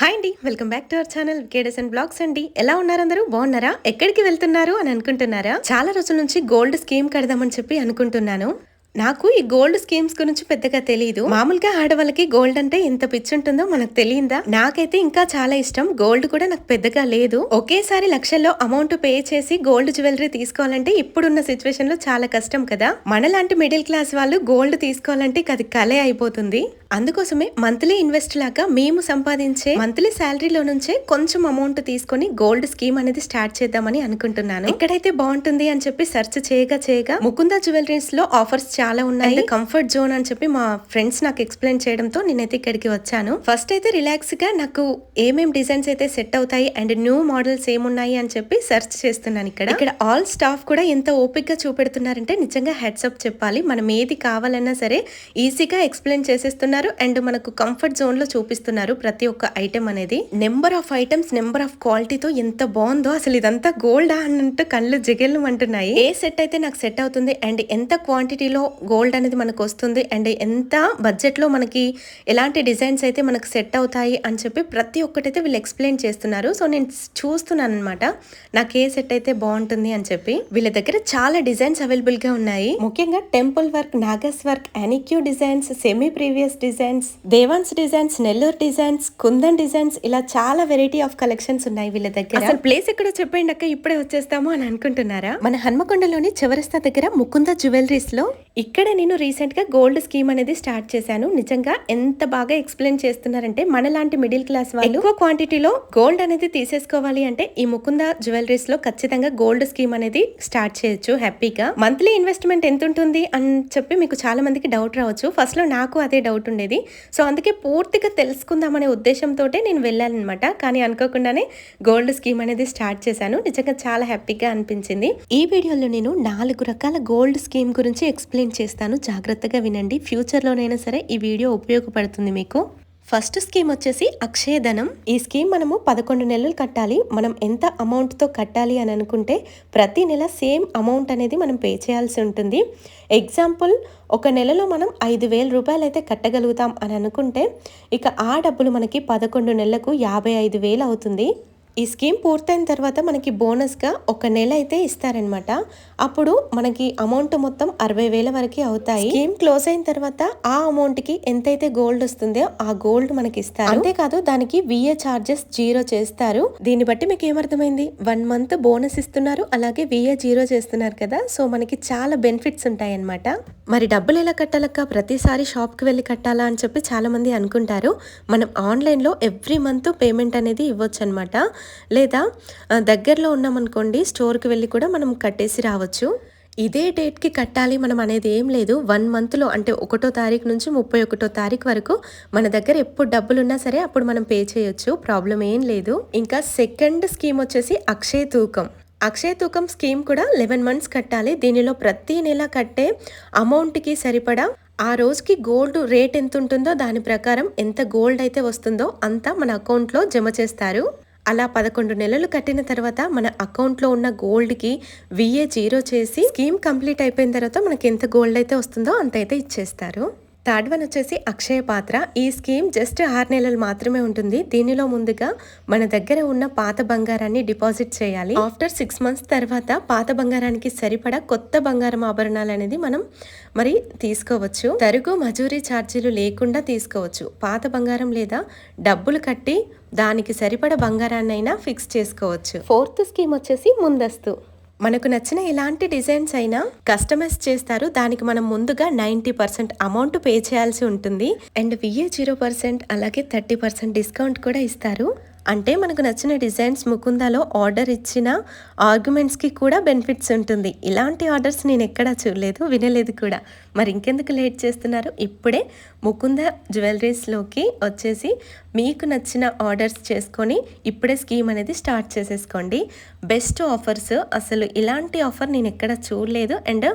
Hi అండి welcome back to our channel కేడస్ and blogs అండి ఎలా ఉన్నారు అందరూ బాగున్నారా? ఎక్కడికి వెళ్తున్నారు అని అనుకుంటున్నారా? చాలా రోజుల నుంచి గోల్డ్ స్కీమ్ కడదామని చెప్పి అనుకుంటున్నాను. నాకు ఈ గోల్డ్ స్కీమ్స్ గురించి పెద్దగా తెలియదు మామూలుగా ఆడవాళ్ళకి గోల్డ్ అంటే ఎంత పిచ్చి ఉంటుందో మనకు తెలియదా? నాకైతే ఇంకా చాలా ఇష్టం. గోల్డ్ కూడా నాకు పెద్దగా లేదు. ఒకేసారి లక్షల్లో అమౌంట్ పే చేసి గోల్డ్ జ్యువెలరీ తీసుకోవాలంటే ఇప్పుడున్న సిచ్యువేషన్లో చాలా కష్టం కదా. మనలాంటి మిడిల్ క్లాస్ వాళ్ళు గోల్డ్ తీసుకోవాలంటే అది కలే అయిపోతుంది. అందుకోసమే మంత్లీ ఇన్వెస్ట్ లాగా మేము సంపాదించే మంత్లీ శాలరీలో నుంచే కొంచెం అమౌంట్ తీసుకొని గోల్డ్ స్కీమ్ అనేది స్టార్ట్ చేద్దామని అనుకుంటున్నాను. ఎక్కడైతే బాగుంటుంది అని చెప్పి సెర్చ్ చేయగా చేయగా ముకుంద జ్యువెలరీస్లో ఆఫర్స్ చాలా ఉన్నాయి. కంఫర్ట్ జోన్ అని చెప్పి మా ఫ్రెండ్స్ నాకు ఎక్స్ప్లెయిన్ చేయడంతో నేనైతే ఇక్కడికి వచ్చాను. ఫస్ట్ అయితే రిలాక్స్గా నాకు ఏమేం డిజైన్స్ అయితే సెట్ అవుతాయి అండ్ న్యూ మోడల్స్ ఏమున్నాయి అని చెప్పి సెర్చ్ చేస్తున్నాను ఇక్కడ. ఇక్కడ ఆల్ స్టాఫ్ కూడా ఎంత ఓపిక్గా చూపెడుతున్నారంటే నిజంగా హెడ్సప్ చెప్పాలి. మనం ఏది కావాలన్నా సరే ఈజీగా ఎక్స్ప్లెయిన్ చేసేస్తున్నారు అండ్ మనకు కంఫర్ట్ జోన్లో చూపిస్తున్నారు ప్రతి ఒక్క ఐటెం అనేది. Number of items number of క్వాలిటీతో ఎంత బాగుందో అసలు ఇదంతా గోల్డ్ అన్నట్టు కళ్ళు జిగెళ్ళు అంటున్నాయి ఏ సెట్ అయితే నాకు సెట్ అవుతుంది అండ్ ఎంత క్వాంటిటీలో గోల్డ్ అనేది మనకు వస్తుంది. అండ్ ఎంత బడ్జెట్లో మనకి ఎలాంటి డిజైన్స్ అయితే మనకు సెట్ అవుతాయి అని చెప్పి ప్రతి ఒక్కటైతే వీళ్ళు ఎక్స్ప్లెయిన్ చేస్తున్నారు. సో నేను చూస్తున్నాను అనమాట నాకు ఏ సెట్ అయితే బాగుంటుంది అని చెప్పి. వీళ్ళ దగ్గర చాలా డిజైన్స్ అవైలబుల్గా ఉన్నాయి. ముఖ్యంగా temple work నాగస్ work unique designs semi precious designs Devan's designs Nellore designs Kundan designs ఇలా చాలా వెరైటీ ఆఫ్ కలెక్షన్స్ ఉన్నాయి వీళ్ళ దగ్గర. అసలు ప్లేస్ ఎక్కడో చెప్పండి అక్క ఇప్పుడే వచ్చేస్తాము అని అనుకుంటున్నారా? మన హన్మకొండలోని చివరిస్తా దగ్గర ముకుంద జ్యువెలరీస్లో ఇక్కడ నేను రీసెంట్గా గోల్డ్ స్కీమ్ అనేది స్టార్ట్ చేశాను. నిజంగా ఎంత బాగా ఎక్స్ప్లెయిన్ చేస్తున్నారంటే మనలాంటి మిడిల్ క్లాస్ వాళ్ళు ఎక్కువ క్వాంటిటీలో గోల్డ్ అనేది తీసేసుకోవాలి అంటే ఈ ముకుంద జ్యువెలరీస్లో ఖచ్చితంగా గోల్డ్ స్కీమ్ అనేది స్టార్ట్ చేయొచ్చు హ్యాపీగా. మంత్లీ ఇన్వెస్ట్మెంట్ ఎంత ఉంటుంది అని చెప్పి మీకు చాలా మందికి డౌట్ రావచ్చు. ఫస్ట్లో నాకు అదే డౌట్ ఉండేది. సో అందుకే పూర్తిగా తెలుసుకుందామనే ఉద్దేశంతో నేను వెళ్ళానమాట కానీ అనుకోకుండానే గోల్డ్ స్కీమ్ అనేది స్టార్ట్ చేశాను. నిజంగా చాలా హ్యాపీగా అనిపించింది. ఈ వీడియోలో నేను నాలుగు రకాల గోల్డ్ స్కీమ్ గురించి ఎక్స్ప్లెయిన్ చేస్తాను జాగ్రత్తగా వినండి. ఫ్యూచర్లోనైనా సరే ఈ వీడియో ఉపయోగపడుతుంది మీకు. ఫస్ట్ స్కీమ్ వచ్చేసి అక్షయధనం. ఈ స్కీమ్ మనము పదకొండు నెలలు కట్టాలి. మనం ఎంత అమౌంట్తో కట్టాలి అని అనుకుంటే ప్రతి నెల సేమ్ అమౌంట్ అనేది మనం పే చేయాల్సి ఉంటుంది. ఎగ్జాంపుల్ ఒక నెలలో మనం ఐదు వేల రూపాయలు అయితే కట్టగలుగుతాం అని అనుకుంటే ఇక ఆ డబ్బులు మనకి పదకొండు నెలలకు యాభై ఐదు వేలు అవుతుంది. ఈ స్కీమ్ పూర్తయిన తర్వాత మనకి బోనస్గా ఒక నెల అయితే ఇస్తారనమాట అప్పుడు మనకి అమౌంట్ మొత్తం అరవై వేల వరకు అవుతాయి. స్కీమ్ క్లోజ్ అయిన తర్వాత ఆ అమౌంట్కి ఎంతైతే గోల్డ్ వస్తుందో ఆ గోల్డ్ మనకి ఇస్తారు అంతేకాదు దానికి విఏ చార్జెస్ జీరో చేస్తారు. దీన్ని బట్టి మీకు ఏమర్థమైంది? వన్ మంత్ బోనస్ ఇస్తున్నారు అలాగే విఏ జీరో చేస్తున్నారు కదా. సో మనకి చాలా బెనిఫిట్స్ ఉంటాయి అనమాట మరి డబ్బులు ఎలా కట్టాలక్క? ప్రతిసారి షాప్కి వెళ్ళి కట్టాలా అని చెప్పి చాలా మంది అనుకుంటారు. మనం ఆన్లైన్లో ఎవ్రీ మంత్ పేమెంట్ అనేది ఇవ్వచ్చు అనమాట లేదా దగ్గరలో ఉన్నామనుకోండి స్టోర్కి వెళ్ళి కూడా మనం కట్టేసి రావచ్చు. ఇదే డేట్కి కట్టాలి మనం అనేది ఏం లేదు. వన్ మంత్లో అంటే ఒకటో తారీఖు నుంచి ముప్పై ఒకటో తారీఖు వరకు మన దగ్గర ఎప్పుడు డబ్బులు ఉన్నా సరే అప్పుడు మనం పే చేయొచ్చు. ప్రాబ్లం ఏం లేదు. ఇంకా సెకండ్ స్కీమ్ వచ్చేసి అక్షయ తూకం. అక్షయ తూకం స్కీమ్ కూడా లెవెన్ మంత్స్ కట్టాలి. దీనిలో ప్రతి నెల కట్టే అమౌంట్కి సరిపడా ఆ రోజుకి గోల్డ్ రేట్ ఎంత ఉంటుందో దాని ప్రకారం ఎంత గోల్డ్ అయితే వస్తుందో అంతా మన అకౌంట్లో జమ చేస్తారు. అలా పదకొండు నెలలు కట్టిన తర్వాత మన అకౌంట్లో ఉన్న గోల్డ్కి విఏ జీరో చేసి స్కీమ్ కంప్లీట్ అయిపోయిన తర్వాత మనకి ఎంత గోల్డ్ అయితే వస్తుందో అంత అయితే ఇచ్చేస్తారు. థర్డ్ వన్ వచ్చేసి అక్షయ పాత్ర. ఈ స్కీమ్ జస్ట్ ఆరు నెలలు మాత్రమే ఉంటుంది. దీనిలో ముందుగా మన దగ్గర ఉన్న పాత బంగారాన్ని డిపాజిట్ చేయాలి. ఆఫ్టర్ సిక్స్ మంత్స్ తర్వాత పాత బంగారానికి సరిపడా కొత్త బంగారం ఆభరణాలు అనేది మనం మరి తీసుకోవచ్చు. తరుగు మజూరీ ఛార్జీలు లేకుండా తీసుకోవచ్చు. పాత బంగారం లేదా డబ్బులు కట్టి దానికి సరిపడ బంగారాన్నైనా ఫిక్స్ చేసుకోవచ్చు. ఫోర్త్ స్కీమ్ వచ్చేసి ముందస్తు. మనకు నచ్చిన ఎలాంటి డిజైన్స్ అయినా కస్టమైజ్ చేస్తారు. దానికి మనం ముందుగా నైంటీ పర్సెంట్ అమౌంట్ పే చేయాల్సి ఉంటుంది. అండ్ విఏ జీరో పర్సెంట్ అలాగే థర్టీ పర్సెంట్ డిస్కౌంట్ కూడా ఇస్తారు. అంటే మనకు నచ్చిన డిజైన్స్ ముకుందాలో ఆర్డర్ ఇచ్చిన ఆర్గ్యుమెంట్స్కి కూడా బెనిఫిట్స్ ఉంటుంది. ఇలాంటి ఆర్డర్స్ నేను ఎక్కడా చూడలేదు వినలేదు కూడా. మరి ఇంకెందుకు లేట్ చేస్తున్నారు? ఇప్పుడే ముకుంద జ్యువెలరీస్లోకి వచ్చేసి మీకు నచ్చిన ఆర్డర్స్ చేసుకొని ఇప్పుడే స్కీమ్ అనేది స్టార్ట్ చేసేసుకోండి. బెస్ట్ ఆఫర్స్ అసలు ఇలాంటి ఆఫర్ నేను ఎక్కడ చూడలేదు. అండ్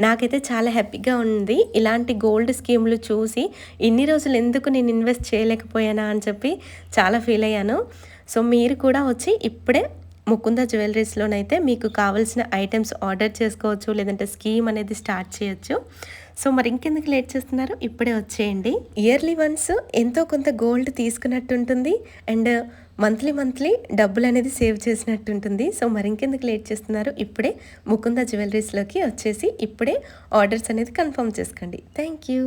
నాకైతే చాలా హ్యాపీగా ఉంది. ఇలాంటి గోల్డ్ స్కీమ్లు చూసి ఇన్ని రోజులు ఎందుకు నేను ఇన్వెస్ట్ చేయలేకపోయానా అని చెప్పి చాలా ఫీల్ అయ్యాను. సో మీరు కూడా వచ్చి ఇప్పుడే ముకుంద జ్యువెలరీస్లోనైతే మీకు కావాల్సిన ఐటమ్స్ ఆర్డర్ చేసుకోవచ్చు లేదంటే స్కీమ్ అనేది స్టార్ట్ చేయొచ్చు. సో మరి ఇంకెందుకు లేట్ చేస్తున్నారు? ఇప్పుడే వచ్చేయండి. ఇయర్లీ వన్స్ ఎంతో కొంత గోల్డ్ తీసుకున్నట్టు ఉంటుంది అండ్ మంత్లీ మంత్లీ డబ్బులు అనేది సేవ్ చేసినట్టు ఉంటుంది సో మరి ఇంకెందుకు లేట్ చేస్తున్నారు? ఇప్పుడే ముకుంద జ్యువెలరీస్లోకి వచ్చేసి ఇప్పుడే ఆర్డర్స్ అనేది కన్ఫర్మ్ చేసుకోండి. Thank you.